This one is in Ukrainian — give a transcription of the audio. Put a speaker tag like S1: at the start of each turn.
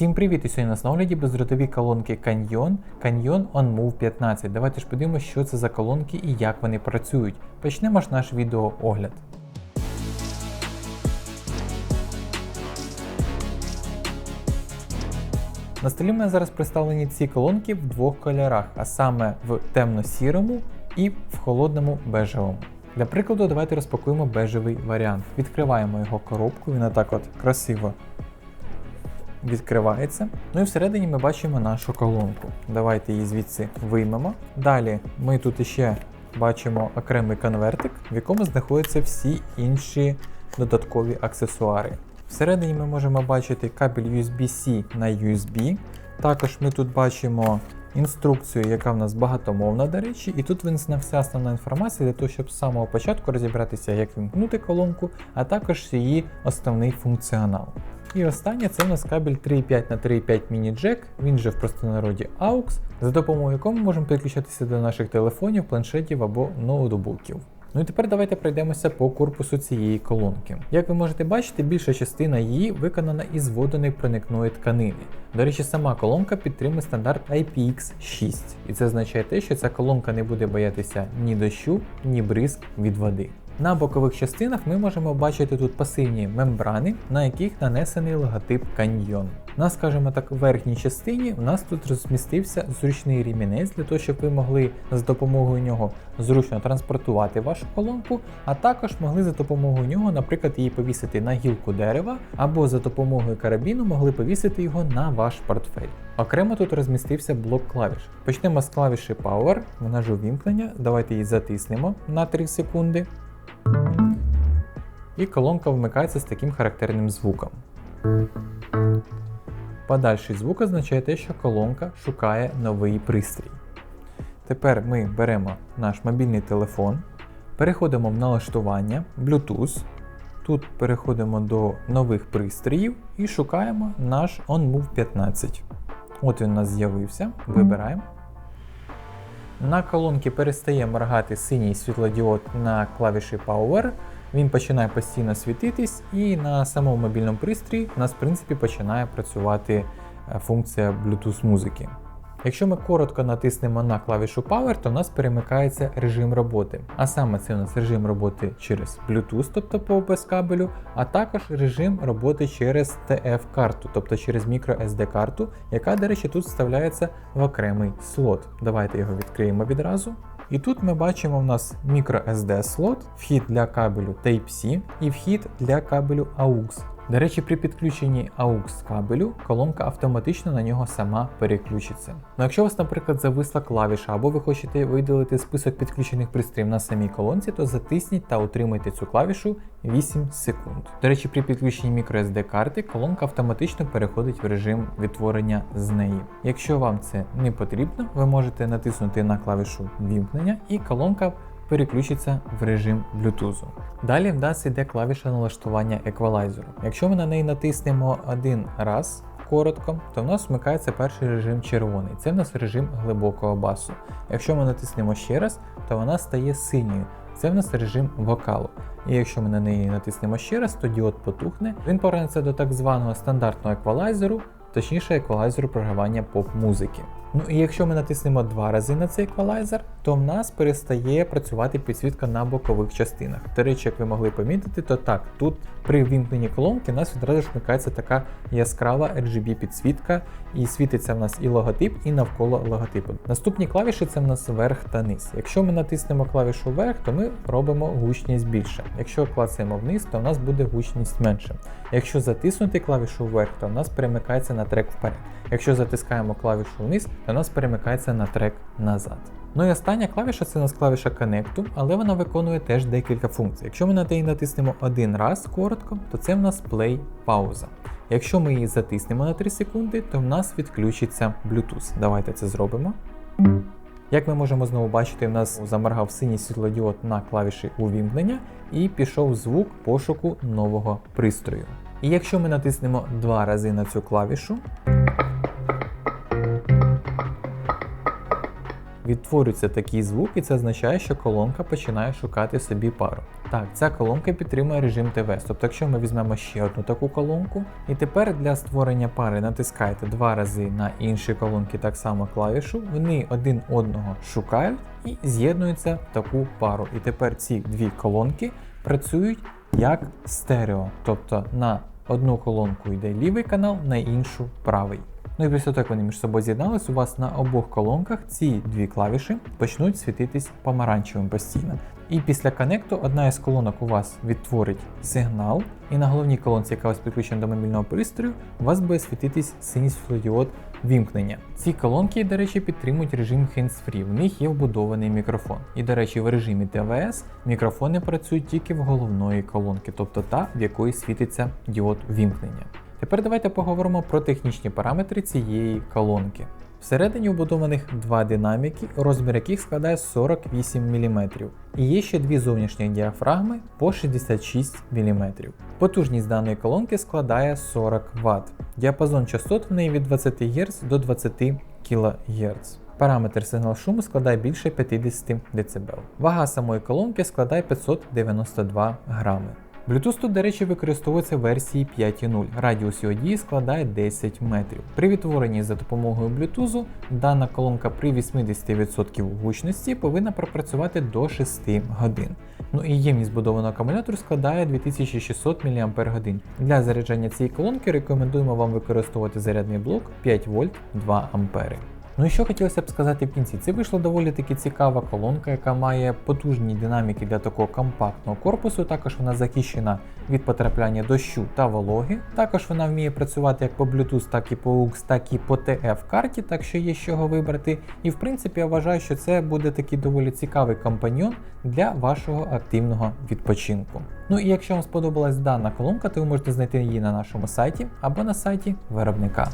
S1: Всім привіт! І сьогодні на огляді бездротові колонки Canyon, Canyon OnMove 15. Давайте ж подивимося, що це за колонки і як вони працюють. Почнемо ж наш відеоогляд. На столі мене зараз представлені ці колонки в двох кольорах, а саме в темно-сірому і в холодному бежевому. Для прикладу, давайте розпакуємо бежевий варіант. Відкриваємо його коробку, він отак от красиво відкривається. Ну і всередині ми бачимо нашу колонку. Давайте її звідси виймемо. Далі ми тут іще бачимо окремий конвертик, в якому знаходяться всі інші додаткові аксесуари. Всередині ми можемо бачити кабель USB-C на USB. Також ми тут бачимо інструкцію, яка в нас багатомовна, до речі, і тут винесена вся основна інформація для того, щоб з самого початку розібратися, як вимкнути колонку, а також її основний функціонал. І останнє це у нас кабель 3.5 на 3.5 міні-джек, він же в простонароді AUX, за допомогою якого ми можемо підключатися до наших телефонів, планшетів або ноутбуків. Ну і тепер давайте пройдемося по корпусу цієї колонки. Як ви можете бачити, більша частина її виконана із водоної проникної тканини. До речі, сама колонка підтримує стандарт IPX6, і це означає те, що ця колонка не буде боятися ні дощу, ні бризк від води. На бокових частинах ми можемо бачити тут пасивні мембрани, на яких нанесений логотип Canyon. На, скажімо так, верхній частині у нас тут розмістився зручний рімінець для того, щоб ви могли з допомогою нього зручно транспортувати вашу колонку, а також могли за допомогою нього, наприклад, її повісити на гілку дерева, або за допомогою карабіну могли повісити його на ваш портфель. Окремо тут розмістився блок клавіш. Почнемо з клавіші Power, вона ж увімкнення. Давайте її затиснемо на 3 секунди. І колонка вмикається з таким характерним звуком. Подальший звук означає те, що колонка шукає новий пристрій. Тепер ми беремо наш мобільний телефон, переходимо в налаштування, Bluetooth. Тут переходимо до нових пристроїв і шукаємо наш OnMove 15. От він у нас з'явився. Вибираємо. На колонці перестає моргати синій світлодіод на клавіші Power. Він починає постійно світитись, і на самому мобільному пристрої у нас в принципі починає працювати е, функція Bluetooth музики. Якщо ми коротко натиснемо на клавішу Power, то в нас перемикається режим роботи. А саме це у нас режим роботи через Bluetooth, тобто по OBS кабелю, а також режим роботи через TF-карту, тобто через microSD карту, яка, до речі, тут вставляється в окремий слот. Давайте його відкриємо відразу. І тут ми бачимо в нас microSD слот, вхід для кабелю Type-C і вхід для кабелю AUX. До речі, при підключенні AUX кабелю колонка автоматично на нього сама переключиться. Ну якщо у вас, наприклад, зависла клавіша, або ви хочете видалити список підключених пристроїв на самій колонці, то затисніть та утримайте цю клавішу 8 секунд. До речі, при підключенні microSD карти колонка автоматично переходить в режим відтворення з неї. Якщо вам це не потрібно, ви можете натиснути на клавішу вімкнення і колонка переключиться в режим Bluetooth. Далі в нас йде клавіша налаштування еквалайзеру. Якщо ми на неї натиснемо один раз коротко, то в нас вмикається перший режим червоний. Це в нас режим глибокого басу. Якщо ми натиснемо ще раз, то вона стає синьою. Це в нас режим вокалу. І якщо ми на неї натиснемо ще раз, то діод потухне. Він повернеться до так званого стандартного еквалайзеру, точніше еквалайзеру програвання поп-музики. Ну і якщо ми натиснемо два рази на цей еквалайзер, то в нас перестає працювати підсвітка на бокових частинах. До речі, як ви могли помітити, то так, тут при вімкненні колонки у нас відразу ж вмикається така яскрава RGB підсвітка, і світиться в нас і логотип, і навколо логотипу. Наступні клавіші це в нас верх та низ. Якщо ми натиснемо клавішу вверх, то ми робимо гучність більше. Якщо клацаємо вниз, то в нас буде гучність менше. Якщо затиснути клавішу вверх, то в нас перемикається на трек вперед. Якщо затискаємо клавішу вниз, в нас перемикається на трек назад. Ну і остання клавіша це у нас клавіша Connect, але вона виконує теж декілька функцій. Якщо ми на неї натиснемо один раз коротко, то це в нас play пауза. Якщо ми її затиснемо на 3 секунди, то в нас відключиться Bluetooth. Давайте це зробимо. Як ми можемо знову бачити, в нас заморгав синій світлодіод на клавіші увімкнення і пішов звук пошуку нового пристрою. І якщо ми натиснемо два рази на цю клавішу, відтворюється такий звук, і це означає, що колонка починає шукати собі пару. Так, ця колонка підтримує режим ТВС. Тобто, якщо ми візьмемо ще одну таку колонку, і тепер для створення пари натискаєте два рази на інші колонки так само клавішу, вони один одного шукають і з'єднуються в таку пару. І тепер ці дві колонки працюють як стерео, тобто на одну колонку йде лівий канал, на іншу правий. Ну і після того, як вони між собою з'єднались, у вас на обох колонках ці дві клавіші почнуть світитись помаранчевим постійно. І після коннекту одна із колонок у вас відтворить сигнал, і на головній колонці, яка у вас підключена до мобільного пристрою, у вас буде світитись синій світлодіод вімкнення. Ці колонки, до речі, підтримують режим hands-free, в них є вбудований мікрофон. І, до речі, в режимі ТВС мікрофони працюють тільки в головної колонки, тобто та, в якої світиться діод вімкнення. Тепер давайте поговоримо про технічні параметри цієї колонки. Всередині вбудованих два динаміки, розмір яких складає 48 мм. І є ще дві зовнішні діафрагми по 66 мм. Потужність даної колонки складає 40 Вт. Діапазон частот в неї від 20 Гц до 20 кГц. Параметр сигнал шуму складає більше 50 дБ. Вага самої колонки складає 592 грами. Bluetooth тут, до речі, використовується в версії 5.0. Радіус його дії складає 10 метрів. При відтворенні за допомогою Bluetooth дана колонка при 80% гучності повинна пропрацювати до 6 годин. Ну і ємність збудованого акумулятору складає 2600 мАч. Для заряджання цієї колонки рекомендуємо вам використовувати зарядний блок 5 вольт 2 А. Ну і що хотілося б сказати в кінці, це вийшла доволі таки цікава колонка, яка має потужні динаміки для такого компактного корпусу. Також вона захищена від потрапляння дощу та вологи. Також вона вміє працювати як по Bluetooth, так і по AUX, так і по TF карті, так що є з чого вибрати. І в принципі я вважаю, що це буде такий доволі цікавий компаньйон для вашого активного відпочинку. Ну і якщо вам сподобалась дана колонка, то ви можете знайти її на нашому сайті або на сайті виробника.